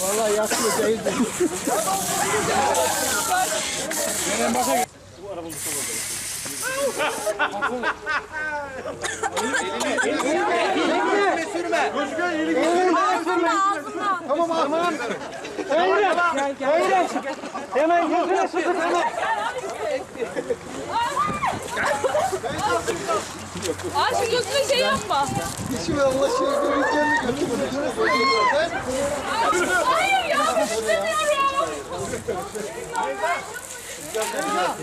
Vallahi yakıyor değildi. Nereye bakın? Bu araba usta bakın. Elini, elini, elini sürme. Gözüküyor, elini sürme. Ağzına, ağzına. Tamam, ağzına. Eğri, eğri. Hemen gözüne sıkın hemen. Şu gözüne şey yapma. Hayır ya istemiyorum.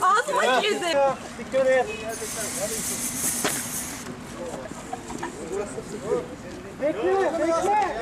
Ağzıma girdi. Dikkat et. Bekle, bekle.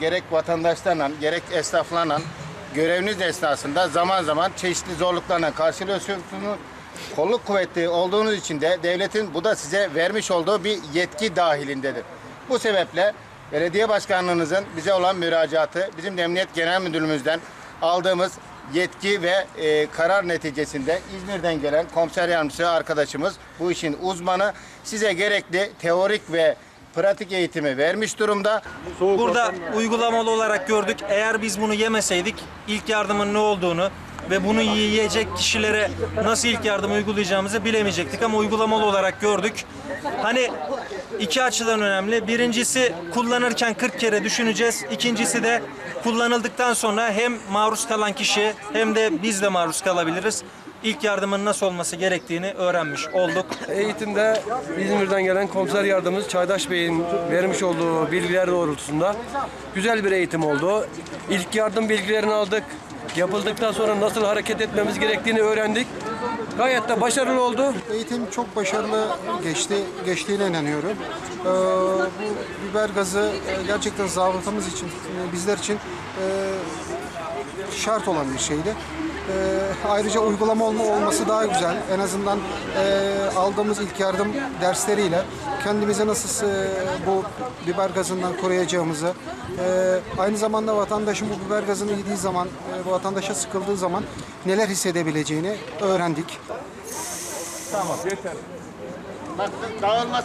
gerek vatandaşlarla gerek esnaflarla göreviniz esnasında zaman zaman çeşitli zorluklarla karşılaşıyorsunuz. Kolluk kuvveti olduğunuz için de devletin bu da size vermiş olduğu bir yetki dahilindedir. Bu sebeple belediye başkanlığınızın bize olan müracaatı bizim Emniyet Genel Müdürlüğümüzden aldığımız yetki ve e, karar neticesinde İzmir'den gelen komiser yardımcısı arkadaşımız bu işin uzmanı size gerekli teorik ve pratik eğitimi vermiş durumda. Burada uygulamalı olarak gördük. Eğer biz bunu yemeseydik ilk yardımın ne olduğunu ve bunu yiyecek kişilere nasıl ilk yardım uygulayacağımızı bilemeyecektik ama uygulamalı olarak gördük. Hani iki açıdan önemli. Birincisi kullanırken 40 kere düşüneceğiz. İkincisi de kullanıldıktan sonra hem maruz kalan kişi hem de biz de maruz kalabiliriz. İlk yardımın nasıl olması gerektiğini öğrenmiş olduk. Eğitimde İzmir'den gelen komiser yardımcımız Çaydaş Bey'in vermiş olduğu bilgiler doğrultusunda güzel bir eğitim oldu. İlk yardım bilgilerini aldık. Yapıldıktan sonra nasıl hareket etmemiz gerektiğini öğrendik. Gayet de başarılı oldu. Eğitim çok başarılı geçti, geçtiğine inanıyorum. Ee, bu biber gazı e, gerçekten zabıtamız için, e, bizler için e, şart olan bir şeydi. Ee, ayrıca uygulama olma olması daha güzel. En azından e, aldığımız ilk yardım dersleriyle kendimize nasıl e, bu biber gazından koruyacağımızı, e, aynı zamanda vatandaşın bu biber gazını yediği zaman, e, vatandaşa sıkıldığı zaman neler hissedebileceğini öğrendik. Dağılma